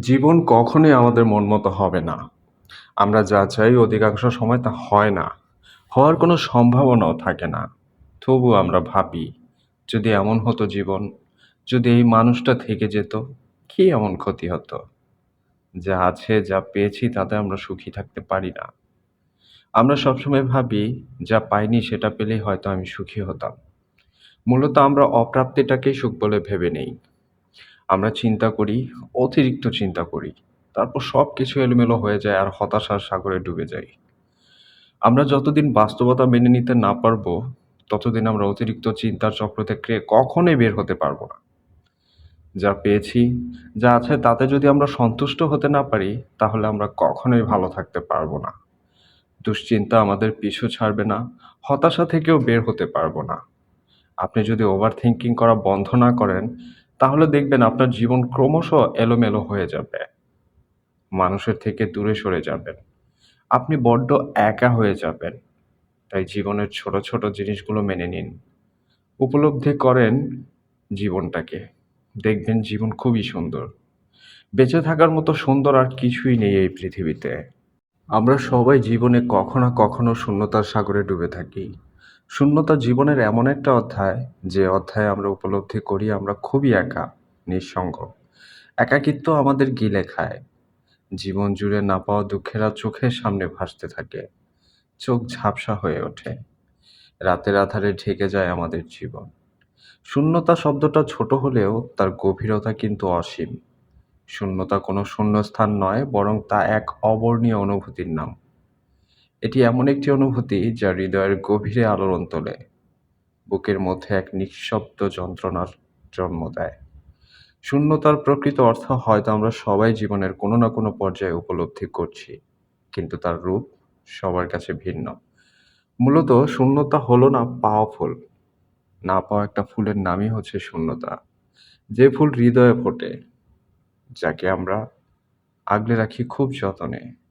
জীবন কখনোই আমাদের মন মতো হবে না। আমরা যা চাই অধিকাংশ সময় তা হয় না। হওয়ার কোনো সম্ভাবনাও থাকে না। তবুও আমরা ভাবি, যদি এমন হতো জীবন, যদি এই মানুষটা থেকে যেত, কি এমন ক্ষতি হতো? যা আছে, যা পেয়েছি তাতে আমরা সুখী থাকতে পারি না। আমরা সবসময় ভাবি, যা পাইনি সেটা পেলেই হয়তো আমি সুখী হতাম। মূলত আমরা অপ্রাপ্তিটাকেই সুখ বলে ভেবে নেই। আমরা চিন্তা করি, অতিরিক্ত চিন্তা করি। তারপর সব কিছু এলোমেলো হয়ে যায় আর হতাশার সাগরে ডুবে যাই। আমরা যতদিন বাস্তবতা মেনে নিতে না পারব, ততদিন আমরা অতিরিক্ত চিন্তার চক্র থেকে কখনোই বের হতে পারব না। যা পেয়েছি, যা আছে তাতে যদি আমরা সন্তুষ্ট হতে না পারি, তাহলে আমরা কখনোই ভালো থাকতে পারব না। দুশ্চিন্তা আমাদের পিছু ছাড়বে না, হতাশা থেকেও বের হতে পারব না। আপনি যদি ওভার থিঙ্কিং করা বন্ধ না করেন, তাহলে দেখবেন আপনার জীবন ক্রমশ এলোমেলো হয়ে যাবে। মানুষের থেকে দূরে সরে যাবেন। আপনি বড্ড একা হয়ে যাবেন। তাই জীবনের ছোট, ছোট জিনিসগুলো মেনে নিন। উপলব্ধি করেন জীবনটাকে। দেখবেন জীবন খুবই সুন্দর। বেঁচে থাকার মতো সুন্দর আর কিছুই নেই এই পৃথিবীতে। আমরা সবাই জীবনে কখনো কখনো শূন্যতার সাগরে ডুবে থাকি। শূন্যতা জীবনের এমন একটা অধ্যায়, যে অধ্যায়ে আমরা উপলব্ধি করি আমরা খুবই একা, নিঃসঙ্গ। একাকিত্ব আমাদের গিলে খায়। জীবন জুড়ে না পাওয়া দুঃখেরা চোখের সামনে ভাসতে থাকে। চোখ ঝাপসা হয়ে ওঠে। রাতের আধারে ঢেকে যায় আমাদের জীবন। শূন্যতা শব্দটা ছোট হলেও তার গভীরতা কিন্তু অসীম। শূন্যতা কোনো শূন্যস্থান নয়, বরং তা এক অবর্ণীয় অনুভূতির নাম। এটি এমন একটি অনুভূতি যা হৃদয়ের গভীরে আলোড়ন তোলে। বুকের মধ্যে এক নিঃশব্দ যন্ত্রণার জন্ম দেয়। শূন্যতার প্রকৃত অর্থ হয়তো আমরা সবাই জীবনের কোনো না কোনো পর্যায়ে উপলব্ধি করছি। কিন্তু তার রূপ সবার কাছে ভিন্ন। মূলত শূন্যতা হলো না পাওয়া ফুল। না পাওয়া একটা ফুলের নামই হচ্ছে শূন্যতা। যে ফুল হৃদয়ে ফোটে, যাকে আমরা আগলে রাখি খুব যতনে।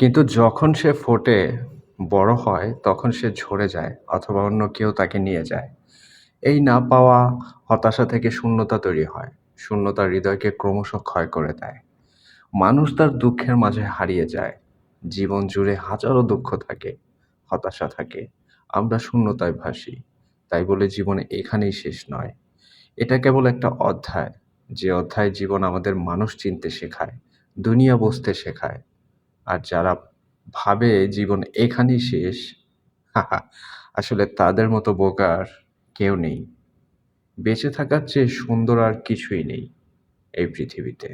কিন্তু যখন সে ফোটে, বড় হয়, তখন সে ঝরে যায় অথবা অন্য কেউ তাকে নিয়ে যায়। এই না পাওয়া, হতাশা থেকে শূন্যতা তৈরি হয়। শূন্যতা হৃদয়কে ক্রমশ ক্ষয় করে দেয়। মানুষ তার দুঃখের মাঝে হারিয়ে যায়। জীবন জুড়ে হাজারো দুঃখ থাকে, হতাশা থাকে। আমরা শূন্যতায় ভাসি। তাই বলে জীবন এখানেই শেষ নয়। এটা কেবল একটা অধ্যায়, যে অধ্যায় জীবন আমাদের মানুষ চিনতে শেখায়, দুনিয়া বুঝতে শেখায়। আর যারা ভাবে জীবন এখানেই শেষ, আসলে তাদের মতো বোকার কেউ নেই। বেঁচে থাকার চেয়ে সুন্দর আর কিছুই নেই এই পৃথিবীতে।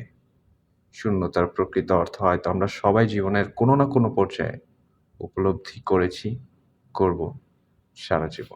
শূন্যতার প্রকৃত অর্থ হয়তো আমরা সবাই জীবনের কোনো না কোনো পর্যায়ে উপলব্ধি করেছি, করব সারা জীবন।